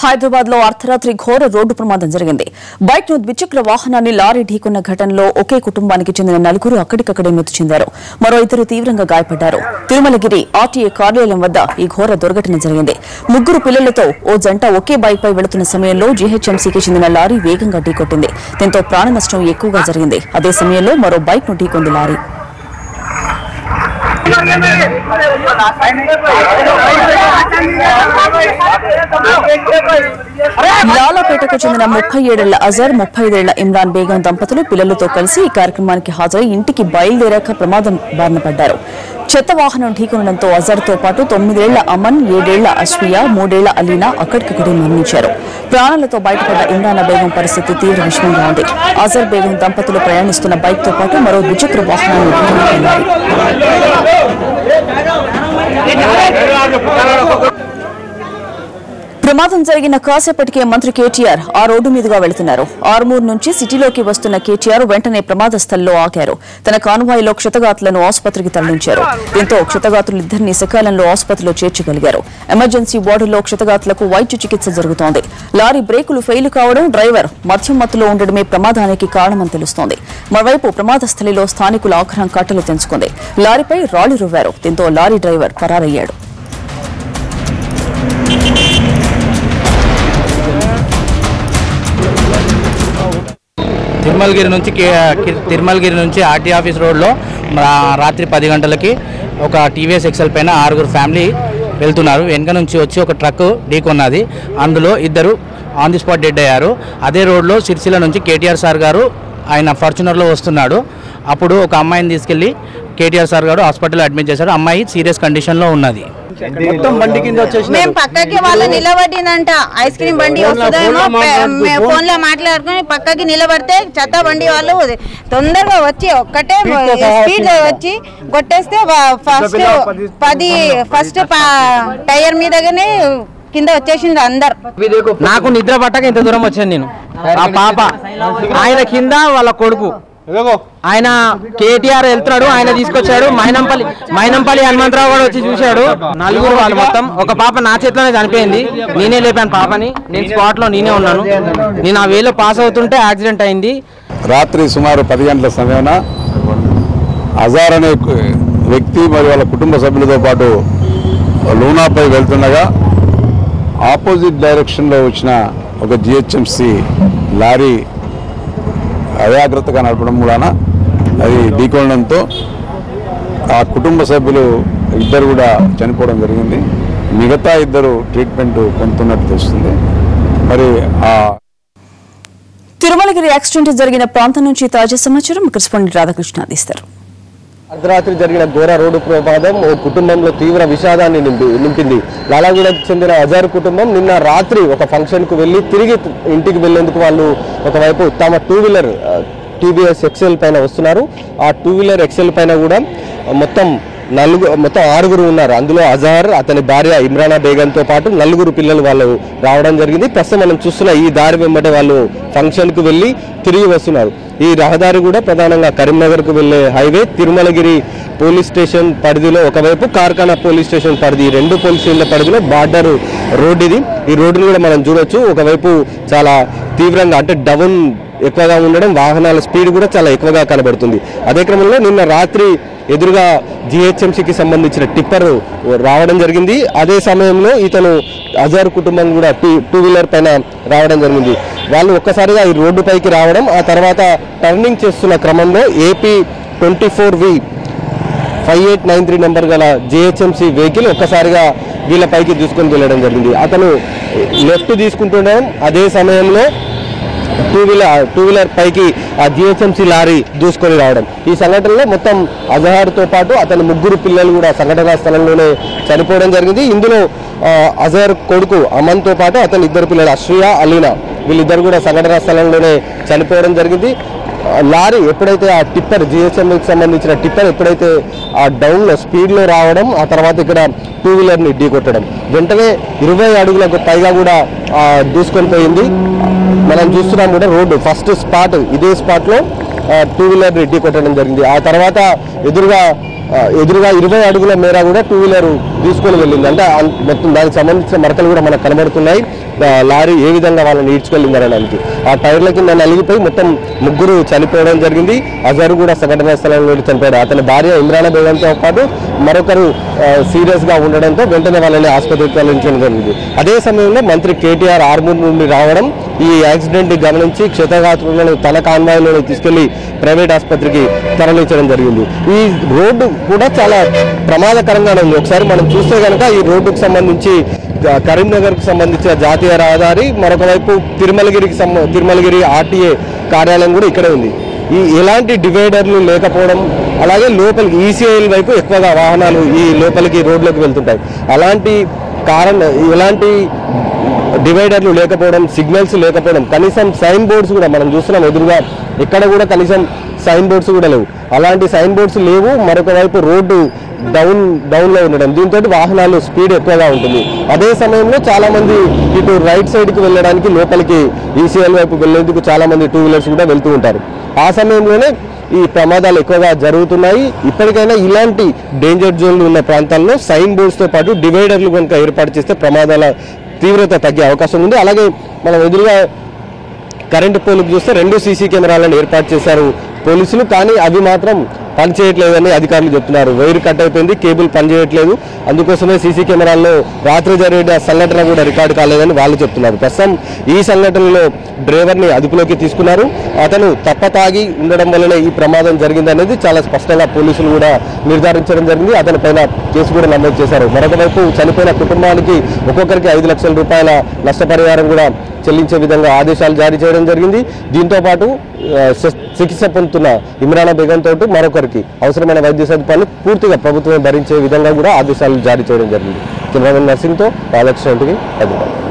హైదరాబాద్లో అర్ధరాత్రి ఘోర రోడ్డు ప్రమాదం జరిగింది. బైక్ను ద్విచక్ర వాహనాన్ని లారీ ఢీకున్న ఘటనలో ఒకే కుటుంబానికి చెందిన నలుగురు అక్కడికక్కడే మృతి చెందారు. మరో ఇద్దరు తీవ్రంగా గాయపడ్డారు. తిరుమలగిరి ఆర్టీఏ కార్యాలయం వద్ద ఈ ఘోర దుర్ఘటన జరిగింది. ముగ్గురు పిల్లలతో ఓ జంట ఒకే బైక్ పై వెళుతున్న సమయంలో జీహెచ్ఎంసీకి చెందిన లారీ వేగంగా ఢీకొట్టింది. దీంతో ప్రాణ నష్టం ఎక్కువగా జరిగింది. అదే సమయంలో మరో బైక్ను ఢీకొంది లారీ. లాలాపేటకు చెందిన ముప్పై ఏడేళ్ళ అజర్ ముప్పై ఐదేళ్ళ ఇమ్రాన్ బేగం దంపతులు పిల్లలతో కలిసి ఈ కార్యక్రమానికి హాజరై ఇంటికి బయలుదేరాక ప్రమాదం బారిన పడ్డారు. చెత్త వాహనం ఢీకొనడంతో అజర్తో పాటు తొమ్మిదేళ్ళ అమన్ ఏడేళ్ళ అశ్వియ మూడేళ్ళ అలీనా అక్కడికక్కడే మరణించారు. ప్రాణాలతో బయటపడ్డ ఇమ్రాన్ బేగం పరిస్థితి తీవ్ర విషమంగా ఉంది. అజర్ బేగం దంపతులు ప్రయాణిస్తున్న బైక్తో పాటు మరో ద్విచక్ర వాహనాన్ని ఢీకొన్నారు ప్రమాదం జరిగిన కాసేపటికే మంత్రి కేటీఆర్ ఆ రోడ్డు మీదుగా వెళుతున్నారు. ఆర్మూర్ నుంచి సిటీలోకి వస్తున్న కేటీఆర్ వెంటనే ప్రమాద స్థలంలో ఆగారు. తన కానువాయిలో క్షతగాతులను ఆసుపత్రికి తరలించారు. దీంతో క్షతగాతులిద్దరిని సకాలంలో ఆసుపత్రిలో చేర్చగలిగారు. ఎమర్జెన్సీ వార్డులో క్షతగాతులకు వైద్య చికిత్స జరుగుతోంది. లారీ బ్రేకులు ఫెయిల్ కావడం డ్రైవర్ మద్యం మత్తులో ఉండడమే ప్రమాదానికి కారణమని తెలుస్తోంది. మరోవైపు ప్రమాద స్థలిలో స్థానికుల ఆగ్రహం కట్టలు తెంచుకుంది. లారీపై రాళ్ళు రువ్వారు. దీంతో లారీ డ్రైవర్ పరారయ్యాడు తిరుమలగిరి నుంచి తిరుమలగిరి నుంచి ఆర్టీ ఆఫీస్ రోడ్లో రాత్రి పది గంటలకి ఒక టీవీఎస్ ఎక్సెల్ పైన ఆరుగురు ఫ్యామిలీ వెళ్తున్నారు. వెనక నుంచి వచ్చి ఒక ట్రక్ ఢీకొన్నది అందులో ఇద్దరు ఆన్ ది స్పాట్ డెడ్ అయ్యారు. అదే రోడ్లో సిరిసిల్ల నుంచి కేటీఆర్ సార్ గారు ఆయన ఫార్చునర్లో వస్తున్నాడు. అప్పుడు ఒక అమ్మాయిని తీసుకెళ్ళి కేటీఆర్ సార్ గారు హాస్పిటల్లో అడ్మిట్ చేశారు. అమ్మాయి సీరియస్ కండిషన్లో ఉన్నది. మొత్తం బండి కింద వచ్చేసి మేము పక్కకి వాళ్ళు నిలబడిందంట. ఐస్ క్రీమ్ బండి వస్తుందేమో ఫోన్లో మాట్లాడుకుని పక్కకి నిలబడితే చెత్త బండి వాళ్ళు తొందరగా వచ్చి ఒక్కటే స్పీడ్ వచ్చి కొట్టేస్తే ఫస్ట్ పది ఫస్ట్ టైర్ మీదగానే కింద వచ్చేసింది అందరు. నాకు నిద్ర పట్టక ఇంత దూరం వచ్చాను నేను. ఆ పాప ఆయన కింద వాళ్ళ కొడుకు. ఆయన కేటీఆర్ వెళ్తున్నాడు ఆయన తీసుకొచ్చాడు. మైనంపల్లి మైనంపల్లి హనుమంతరావు కూడా వచ్చి చూశాడు. నలుగురు వాళ్ళు మొత్తం. ఒక పాప నా చేతిలోనే చనిపోయింది. నేనే లేపాను పాపని. నేను స్పాట్లో నేనే ఉన్నాను. నేను ఆ వేలో పాస్ అవుతుంటే యాక్సిడెంట్ అయింది. రాత్రి సుమారు పది గంటల సమయాన అజార్ అనే వ్యక్తి మరియు వాళ్ళ కుటుంబ సభ్యులతో పాటు లూనాపై వెళ్తుండగా ఆపోజిట్ డైరెక్షన్లో వచ్చిన ఒక జిహెచ్ఎంసి లారీ అజాగ్రత్తగా నడపడం వలన అది ఢీకొనడంతో ఆ కుటుంబ సభ్యులు ఇద్దరు కూడా చనిపోవడం జరిగింది. మిగతా ఇద్దరు ట్రీట్మెంట్ పొందుతున్నట్టు తెలుస్తుంది. మరి ఆ తిరుమలగిరి యాక్సిడెంట్ జరిగిన ప్రాంతం నుంచి తాజా సమాచారం కృష్ణ రాధాకృష్ణ అందిస్తారు. అర్ధరాత్రి జరిగిన ఘోర రోడ్డు ప్రమాదం ఓ కుటుంబంలో తీవ్ర విషాదాన్ని నింపి నింపింది. లాలాగూడకు చెందిన అజార్ కుటుంబం నిన్న రాత్రి ఒక ఫంక్షన్కు వెళ్ళి తిరిగి ఇంటికి వెళ్ళేందుకు వాళ్ళు ఒకవైపు తమ టూ వీలర్ టీబీఎస్ ఎక్సెల్ పైన వస్తున్నారు. ఆ టూ వీలర్ ఎక్సెల్ పైన కూడా మొత్తం నలుగు మొత్తం ఆరుగురు ఉన్నారు. అందులో అజహర్ అతని భార్య ఇమ్రానా బేగంతో పాటు నలుగురు పిల్లలు వాళ్ళు రావడం జరిగింది. ప్రస్తుతం మనం చూస్తున్న ఈ దారి వెంబడే వాళ్ళు ఫంక్షన్కు వెళ్ళి తిరిగి వస్తున్నారు. ఈ రహదారి కూడా ప్రధానంగా కరీంనగర్కు వెళ్ళే హైవే తిరుమలగిరి పోలీస్ స్టేషన్ పరిధిలో ఒకవైపు కార్ఖానా పోలీస్ స్టేషన్ పరిధి రెండు పోలీస్ స్టేషన్ల పరిధిలో బార్డర్ రోడ్ ఇది. ఈ రోడ్డును కూడా మనం చూడొచ్చు. ఒకవైపు చాలా తీవ్రంగా అంటే డౌన్ ఎక్కువగా ఉండడం వాహనాల స్పీడ్ కూడా చాలా ఎక్కువగా కనబడుతుంది. అదే క్రమంలో నిన్న రాత్రి ఎదురుగా జిహెచ్ఎంసీకి సంబంధించిన టిప్పర్ రావడం జరిగింది. అదే సమయంలో ఇతను అజార్ కుటుంబం కూడా టూ టూ వీలర్ పైన రావడం జరిగింది. వాళ్ళు ఒక్కసారిగా ఈ రోడ్డు పైకి రావడం ఆ తర్వాత టర్నింగ్ చేస్తున్న క్రమంలో AP twenty four V five eight nine three number గల జిహెచ్ఎంసీ వెహికల్ ఒక్కసారిగా వీళ్ళపైకి తీసుకొని వెళ్ళడం జరిగింది. అతను లెఫ్ట్ తీసుకుంటుండడం అదే సమయంలో టూ వీలర్ టూ వీలర్ పైకి ఆ జిహెచ్ఎంసీ లారీ దూసుకొని రావడం. ఈ సంఘటనలో మొత్తం అజహార్తో పాటు అతని ముగ్గురు పిల్లలు కూడా సంఘటనా స్థలంలోనే చనిపోవడం జరిగింది. ఇందులో అజహర్ కొడుకు అమన్తో పాటు అతని ఇద్దరు పిల్లలు అశ్రియ అలీనా వీళ్ళిద్దరు కూడా సంఘటనా స్థలంలోనే చనిపోవడం జరిగింది. లారీ ఎప్పుడైతే ఆ టిప్పర్ జిహెచ్ఎంకి సంబంధించిన టిప్పర్ ఎప్పుడైతే ఆ డౌన్లో స్పీడ్లో రావడం ఆ తర్వాత ఇక్కడ టూ వీలర్ని ఢీ కొట్టడం వెంటనే ఇరవై అడుగులకు పైగా కూడా దూసుకొని పోయింది. మనం చూస్తున్నాం కూడా రోడ్డు. ఫస్ట్ స్పాట్ ఇదే స్పాట్లో టూ వీలర్ రెడ్డి కొట్టడం జరిగింది. ఆ తర్వాత ఎదురుగా ఎదురుగా ఇరవై అడుగుల మేర కూడా టూ వీలర్ తీసుకొని వెళ్ళింది అంటే మొత్తం దానికి సంబంధించిన మరకలు కూడా మనకు కనబడుతున్నాయి. లారీ ఏ విధంగా వాళ్ళని ఈడ్చుకెళ్ళింది అనడానికి ఆ టైర్ల కింద నలిగిపోయి మొత్తం ముగ్గురు చనిపోవడం జరిగింది. అజరు కూడా సంఘటనా స్థలంలో చనిపోయాడు. అతని భార్య ఇమ్రానా బేగంతో పాటు మరొకరు సీరియస్గా ఉండడంతో వెంటనే వాళ్ళని ఆసుపత్రికి తరలించడం జరిగింది. అదే సమయంలో మంత్రి కేటీఆర్ ఆర్మూర్ నుండి రావడం ఈ యాక్సిడెంట్ గమనించి క్షతగాత్రులను తన కాన్వాయ్లోనే తీసుకెళ్ళి ప్రైవేట్ ఆసుపత్రికి తరలించడం జరిగింది. ఈ రోడ్డు కూడా చాలా ప్రమాదకరంగానే ఉంది. ఒకసారి మనం చూస్తే కనుక ఈ రోడ్డుకు సంబంధించి కరీంనగర్కు సంబంధించిన జాతీయ రహదారి మరొక వైపు తిరుమలగిరికి సంబ తిరుమలగిరి ఆర్టీఏ కార్యాలయం కూడా ఇక్కడే ఉంది. ఈ ఎలాంటి డివైడర్లు లేకపోవడం అలాగే లోపలికి ఈసీఐల వైపు ఎక్కువగా వాహనాలు ఈ లోపలికి రోడ్లోకి వెళ్తుంటాయి. అలాంటి కారణ ఎలాంటి డివైడర్లు లేకపోవడం సిగ్నల్స్ లేకపోవడం కనీసం సైన్ బోర్డ్స్ కూడా మనం చూస్తున్నాం ఎదురుగా ఎక్కడ కూడా కనీసం సైన్ బోర్డ్స్ కూడా లేవు. అలాంటి సైన్ బోర్డ్స్ లేవు మరొక వైపు రోడ్డు డౌన్ డౌన్లో ఉండడం. దీంతో వాహనాలు స్పీడ్ ఎక్కువగా ఉంటుంది. అదే సమయంలో చాలా మంది ఇటు రైట్ సైడ్కి వెళ్ళడానికి లోపలికి ఈసీఎల్ వైపు వెళ్ళేందుకు చాలా మంది టూ వీలర్స్ కూడా వెళ్తూ ఉంటారు. ఆ సమయంలోనే ఈ ప్రమాదాలు ఎక్కువగా జరుగుతున్నాయి. ఇప్పటికైనా ఇలాంటి డేంజర్ జోన్లు ఉన్న ప్రాంతాల్లో సైన్ బోర్డ్స్తో పాటు డివైడర్లు కనుక ఏర్పాటు చేస్తే ప్రమాదాల తీవ్రత తగ్గే అవకాశం ఉంది. అలాగే మనం ఎదురుగా కరెంటు పోలుకు చూస్తే రెండు సీసీ కెమెరాలను ఏర్పాటు చేశారు పోలీసులు కానీ అవి మాత్రం పనిచేయట్లేదని అధికారులు చెప్తున్నారు. వైర్ కట్ అయిపోయింది కేబుల్ పనిచేయట్లేదు. అందుకోసమే సీసీ కెమెరాల్లో రాత్రి జరిగిన సంఘటన కూడా రికార్డు కాలేదని వాళ్ళు చెప్తున్నారు. ప్రస్తుతం ఈ సంఘటనలో డ్రైవర్ని అదుపులోకి తీసుకున్నారు. అతను తప్ప తాగి ఉండడం వల్లనే ఈ ప్రమాదం జరిగిందనేది చాలా స్పష్టంగా పోలీసులు కూడా నిర్ధారించడం జరిగింది. అతని పైన కేసు కూడా నమోదు చేశారు. మరొక వైపు చనిపోయిన కుటుంబానికి ఒక్కొక్కరికి ఐదు లక్షల రూపాయల నష్టపరిహారం కూడా చెల్లించే విధంగా ఆదేశాలు జారీ చేయడం జరిగింది. దీంతో పాటు చికిత్స పొందుతున్న ఇమ్రానా బేగం తోటి మరొకరికి అవసరమైన వైద్య సదుపాయాలు పూర్తిగా ప్రభుత్వమే భరించే విధంగా కూడా ఆదేశాలు జారీ చేయడం జరిగింది. కెమెరామెన్ నర్సింగ్తో బాలకృష్ణ ఇంటికి హైదరాబాద్.